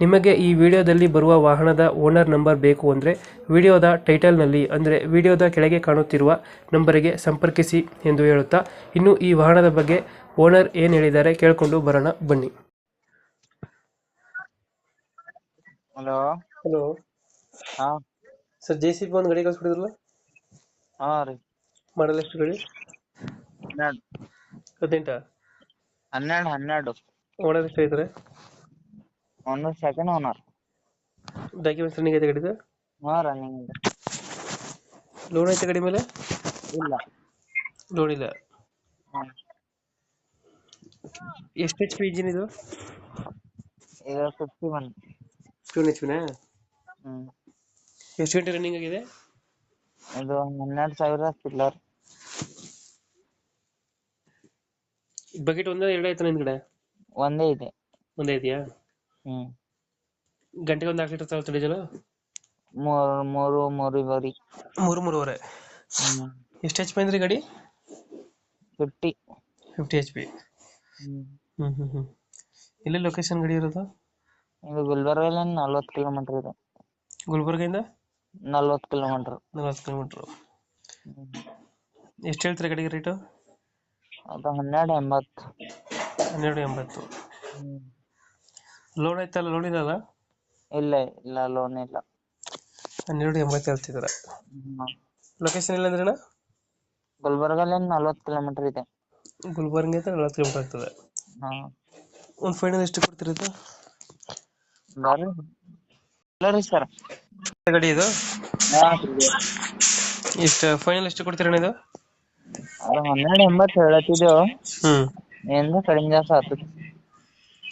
ನಿಮಗೆ ಈ ವಿಡಿಯೋದಲ್ಲಿ ಬರುವ ವಾಹನದ ಓನರ್ ನಂಬರ್ ಬೇಕು ಅಂದರೆ ವಿಡಿಯೋದ ಟೈಟಲ್ನಲ್ಲಿ ಅಂದರೆ ವಿಡಿಯೋದ ಕೆಳಗೆ ಕಾಣುತ್ತಿರುವ ನಂಬರಿಗೆ ಸಂಪರ್ಕಿಸಿ ಎಂದು ಹೇಳುತ್ತಾ ಇನ್ನು ಈ ವಾಹನದ ಬಗ್ಗೆ ಓನರ್ ಏನು ಹೇಳಿದ್ದಾರೆ ಕೇಳಿಕೊಂಡು ಬರೋಣ ಬನ್ನಿ. ಹಲೋ. ಹಲೋ. ಹಾ. ಸರ್ ಜೆ ಸಿ ಬಿ ಒಂದು ಗಾಡಿ ಕಳಿಸ್ಬಿಡಿದ್ರಲ್ಲ ಹಾ ರೀ. ಮಾಡಲ್ ಎಷ್ಟು ಗಾಡಿ? ಹನ್ನೆರಡು. ಹದಿನೆಂಟಾ? ಹನ್ನೆರಡು ಹನ್ನೆರಡು. ಓನರ್ ಎಷ್ಟು ಐತಾರೆ ಒಂದು ಸೆಕೆಂಡ್ ಓನರ್ ಡಾಕ್ಯುಮೆಂಟ್ಸ್ ರನ್ನಿಂಗ್ ಐತೆ ಗಾಡಿದು ಹಾಂ ರನ್ನಿಂಗ್ ಇದೆ. ಲೋನ್ ಐತೆ ಗಾಡಿ ಮೇಲೆ? ಇಲ್ಲ. ಲೋನ್ ಇಲ್ಲ. ಹ್ಮ್ ಎಷ್ಟು ಎಚ್ ಪಿ ಇಂಜಿನ್ ಇದು? ಇದು ಫಿಫ್ಟಿ ಒನ್ ಫಿಫ್ಟೀನ್ ಎಚ್ ಪಿನಾ ಎಷ್ಟು ಗಂಟೆ ರನ್ನಿಂಗ್ ಆಗಿದೆ? ಇದು ಹನ್ನೆರಡು ಸಾವಿರ ಚಿಲ್ಲರ್. ಬಕೆಟ್ ಒಂದೇ ಎರಡು ಆಯ್ತಾನೆ ಕಡೆ? ಒಂದೇ ಇದೆ. ಒಂದೇ ಇದೆಯಾ? ಹ್ಮ್. ಗಂಟೆಗೆ ಒಂದು ನಾಲ್ಕು ಲೀಟರ್ ತಗೊಳ್ತಾ ಡೀಸೆಲ್ ಮೂರು ಮೂರು ಮೂರುವರೆ. ಮೂರು ಮೂರುವರೆ. ಹ್ಮ್. ಎಷ್ಟು ಎಚ್ ಪಿ ಅಂದ್ರೆ ಗಾಡಿ? ಫಿಫ್ಟಿ ಫಿಫ್ಟಿ ಎಚ್ ಪಿ ಹ್ಮ್. ಹ್ಞೂ ಹ್ಞೂ ಹ್ಞೂ ಎಲ್ಲಿ ಲೊಕೇಶನ್ ಗಾಡಿ ಇರೋದು? ಇದು ಗುಲ್ಬರ್ಗಲ್ಲಿ ನಲ್ವತ್ತು ಕಿಲೋಮೀಟರ್ ಇದೆ. ಗುಲ್ಬರ್ಗಿಂದ ನಲ್ವತ್ತು ಕಿಲೋಮೀಟರ್ ನಲ್ವತ್ತು ಕಿಲೋಮೀಟ್ರು ಎಷ್ಟು ಹೇಳ್ತೀರಾ ಗಾಡಿಗೆ ರೇಟು ಅದು ಹನ್ನೆರಡು ಎಂಬತ್ತು. ಹನ್ನೆರಡು ಎಂಬತ್ತು. ಹ್ಮ್. ಲೋನ್ ಐತಲ್ಲ ಲೋನ್ ಇಲ್ಲಲ್ಲ ಇಲ್ಲ ಇಲ್ಲ ಲೋನ್ ಇಲ್ಲ. ಹನ್ನೆರಡು ಎಂಬತ್ತು ಹೇಳ್ತಿದ್ರ. ಹ್ಮ್. ಲೊಕೇಶನ್ ಇಲ್ಲ ಅಂದ್ರೆ ಗುಲ್ಬರ್ಗಲ್ಲಿ ನಲ್ವತ್ತು ಕಿಲೋಮೀಟರ್ ಇದೆ. ಗುಲ್ಬರ್ಗಿಂದ ನಲ್ವತ್ತು ಕಿಲೋಮೀಟರ್ ಆಗ್ತದೆ. ಹಾ. ಒಂದು ಫೈನಲ್ ಎಷ್ಟು ಕೊಡ್ತೀರಿ ಇದು ಇಲ್ಲ ರೀ ಸರ್. ಗಾಡಿ ಇದು? ಎಷ್ಟು ಫೈನಲ್ ಎಷ್ಟು ಕೊಡ್ತೀರಣ್ಣ ಇದು? ಅದು ಹನ್ನೆರಡು ಎಂಬತ್ತು ಹೇಳತ್ತಿದ್ದೆವು ಹ್ಞೂ ಏನು ಕಡಿಮೆ ಜಾಸ್ತಿ ಆಗ್ತದೆ.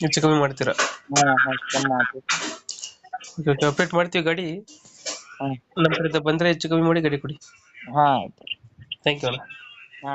ಹೆಚ್ಚು ಕಮ್ಮಿ ಮಾಡ್ತೀರಾ? ಹಾ ಕಮ್ಮಿ ಆಗ್ತದೆ ಓಕೆ ಓಕೆ ಅಪ್ಡೇಟ್ ಮಾಡ್ತೀವಿ ಗಾಡಿ. ಹ್ಮ್ ನಮ್ಮ ಕಡೆಯಿಂದ ಬಂದರೆ ಹೆಚ್ಚು ಕಮ್ಮಿ ಮಾಡಿ ಗಾಡಿ ಕೊಡಿ. ಹಾ ಆಯ್ತು. ಥ್ಯಾಂಕ್ ಯು ಅಣ್ಣ ಹಾ